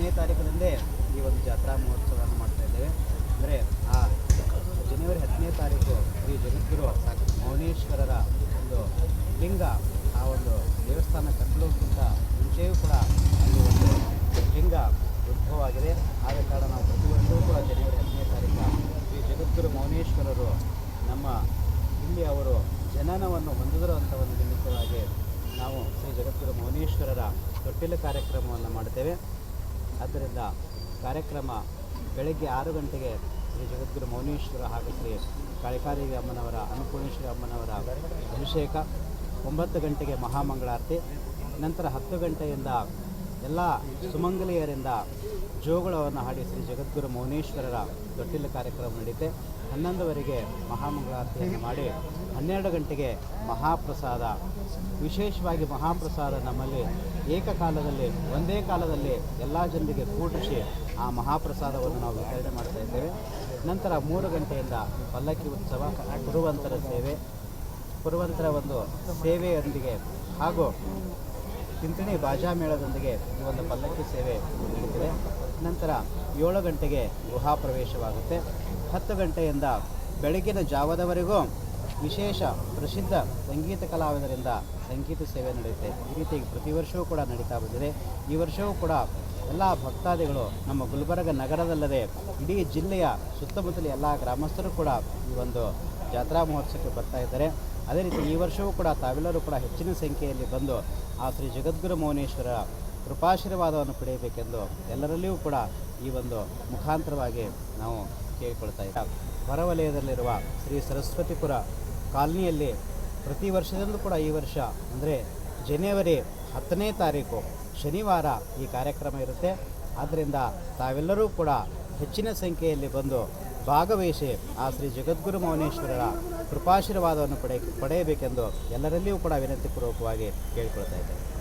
ಹತ್ತನೇ ತಾರೀಕಿನಲ್ಲೇ ಈ ಒಂದು ಜಾತ್ರಾ ಮಹೋತ್ಸವವನ್ನು ಮಾಡ್ತಾ ಇದ್ದೇವೆ. ಅಂದರೆ ಆ ಜನವರಿ ಹದಿನೈದು ತಾರೀಕು ಈ ಜಗದ್ಗುರು ಮೌನೇಶ್ವರರ ಒಂದು ಲಿಂಗ, ಆ ಒಂದು ದೇವಸ್ಥಾನ ಕಟ್ಟಲೋಕ್ಕಿಂತ ಮುಂಚೆಯೂ ಕೂಡ ಅಲ್ಲಿ ಒಂದು ಲಿಂಗ ಉದ್ಭವವಾಗಿದೆ. ಆದ ಕಾರಣ ನಾವು ಪ್ರತಿಯೊಂದೂ ಕೂಡ ಜನವರಿ ಹದಿನೈದು ತಾರೀಕು ಶ್ರೀ ಜಗದ್ಗುರು ಮೌನೇಶ್ವರರು ನಮ್ಮ ಇಲ್ಲಿ ಅವರು ಜನನವನ್ನು ಹೊಂದಿದ್ರು ಅಂತ ಒಂದು ನಿಮಿತ್ತವಾಗಿ ನಾವು ಶ್ರೀ ಜಗದ್ಗುರು ಮೌನೇಶ್ವರರ ತೊಟ್ಟಿಲು ಕಾರ್ಯಕ್ರಮವನ್ನು ಮಾಡ್ತೇವೆ. ಆದ್ದರಿಂದ ಕಾರ್ಯಕ್ರಮ ಬೆಳಗ್ಗೆ ಆರು ಗಂಟೆಗೆ ಶ್ರೀ ಜಗದ್ಗುರು ಮೌನೇಶ್ವರ ಹಾಗೂ ಶ್ರೀ ಕಾಳಿಕಾದೇವಿ ಅಮ್ಮನವರ, ಅನ್ನಪೂರ್ಣೇಶ್ವರಿ ಅಮ್ಮನವರ ಅಭಿಷೇಕ, ಒಂಬತ್ತು ಗಂಟೆಗೆ ಮಹಾಮಂಗಳಾರತಿ, ನಂತರ ಹತ್ತು ಗಂಟೆಯಿಂದ ಎಲ್ಲ ಸುಮಂಗಲಿಯರಿಂದ ಜೋಗುಳವನ್ನು ಹಾಡಿ ಶ್ರೀ ಜಗದ್ಗುರು ಮೌನೇಶ್ವರರ ತೊಟ್ಟಿಲ ಕಾರ್ಯಕ್ರಮ ನಡೆಯುತ್ತೆ ಹನ್ನೊಂದುವರೆಗೆ ಮಹಾಮಂಗಳಾರತಿಯನ್ನು ಮಾಡಿ ಹನ್ನೆರಡು ಗಂಟೆಗೆ ಮಹಾಪ್ರಸಾದ. ವಿಶೇಷವಾಗಿ ಮಹಾಪ್ರಸಾದ ನಮ್ಮಲ್ಲಿ ಏಕಕಾಲದಲ್ಲಿ, ಒಂದೇ ಕಾಲದಲ್ಲಿ ಎಲ್ಲ ಜನರಿಗೆ ಕೂಡಿಸಿ ಆ ಮಹಾಪ್ರಸಾದವನ್ನು ನಾವು ವಿತರಣೆ ಮಾಡ್ತಾ ಇದ್ದೇವೆ. ನಂತರ ಮೂರು ಗಂಟೆಯಿಂದ ಪಲ್ಲಕ್ಕಿ ಉತ್ಸವ ಪುರುವಂತರ ಸೇವೆ. ಪುರುವಂತರ ಒಂದು ಸೇವೆಯೊಂದಿಗೆ ಹಾಗೂ ತಿಂತಿಣಿ ಬಾಜಾ ಮೇಳದೊಂದಿಗೆ ಈ ಒಂದು ಪಲ್ಲಕ್ಕಿ ಸೇವೆ ನಡೀತಿದೆ. ನಂತರ ಏಳು ಗಂಟೆಗೆ ಗುಹಾ ಪ್ರವೇಶವಾಗುತ್ತೆ. ಹತ್ತು ಗಂಟೆಯಿಂದ ಬೆಳಗಿನ ಜಾವದವರೆಗೂ ವಿಶೇಷ ಪ್ರಸಿದ್ಧ ಸಂಗೀತ ಕಲಾವಿದರಿಂದ ಸಂಗೀತ ಸೇವೆ ನಡೆಯುತ್ತೆ. ಈ ರೀತಿ ಪ್ರತಿ ವರ್ಷವೂ ಕೂಡ ನಡೀತಾ ಬಂದಿದೆ. ಈ ವರ್ಷವೂ ಕೂಡ ಎಲ್ಲ ಭಕ್ತಾದಿಗಳು ನಮ್ಮ ಗುಲ್ಬರ್ಗ ನಗರದಲ್ಲದೆ ಇಡೀ ಜಿಲ್ಲೆಯ ಸುತ್ತಮುತ್ತಲ ಎಲ್ಲ ಗ್ರಾಮಸ್ಥರು ಕೂಡ ಈ ಒಂದು ಜಾತ್ರಾ ಮಹೋತ್ಸವಕ್ಕೆ ಬರ್ತಾ ಇದ್ದಾರೆ. ಅದೇ ರೀತಿ ಈ ವರ್ಷವೂ ಕೂಡ ತಾವೆಲ್ಲರೂ ಕೂಡ ಹೆಚ್ಚಿನ ಸಂಖ್ಯೆಯಲ್ಲಿ ಬಂದು ಆ ಶ್ರೀ ಜಗದ್ಗುರು ಮೌನೇಶ್ವರ ಕೃಪಾಶೀರ್ವಾದವನ್ನು ಪಡೆಯಬೇಕೆಂದು ಎಲ್ಲರಲ್ಲಿಯೂ ಕೂಡ ಈ ಒಂದು ಮುಖಾಂತರವಾಗಿ ನಾವು ಕೇಳಿಕೊಳ್ತಾ ಇದ್ದೇವೆ. ಹೊರವಲಯದಲ್ಲಿರುವ ಶ್ರೀ ಸರಸ್ವತಿಪುರ ಕಾಲನಿಯಲ್ಲಿ ಪ್ರತಿ ವರ್ಷದಲ್ಲೂ ಕೂಡ ಈ ವರ್ಷ ಅಂದರೆ ಜನವರಿ ಹತ್ತನೇ ತಾರೀಕು ಶನಿವಾರ ಈ ಕಾರ್ಯಕ್ರಮ ಇರುತ್ತೆ. ಆದ್ದರಿಂದ ತಾವೆಲ್ಲರೂ ಕೂಡ ಹೆಚ್ಚಿನ ಸಂಖ್ಯೆಯಲ್ಲಿ ಬಂದು ಭಾಗವಹಿಸಿ ಆ ಶ್ರೀ ಜಗದ್ಗುರು ಮೌನೇಶ್ವರರ ಕೃಪಾಶೀರ್ವಾದವನ್ನು ಪಡೆ ಪಡೆಯಬೇಕೆಂದು ಎಲ್ಲರಲ್ಲಿಯೂ ಕೂಡ ವಿನಂತಿಪೂರ್ವಕವಾಗಿ ಕೇಳಿಕೊಳ್ತಾ ಇದ್ದೇವೆ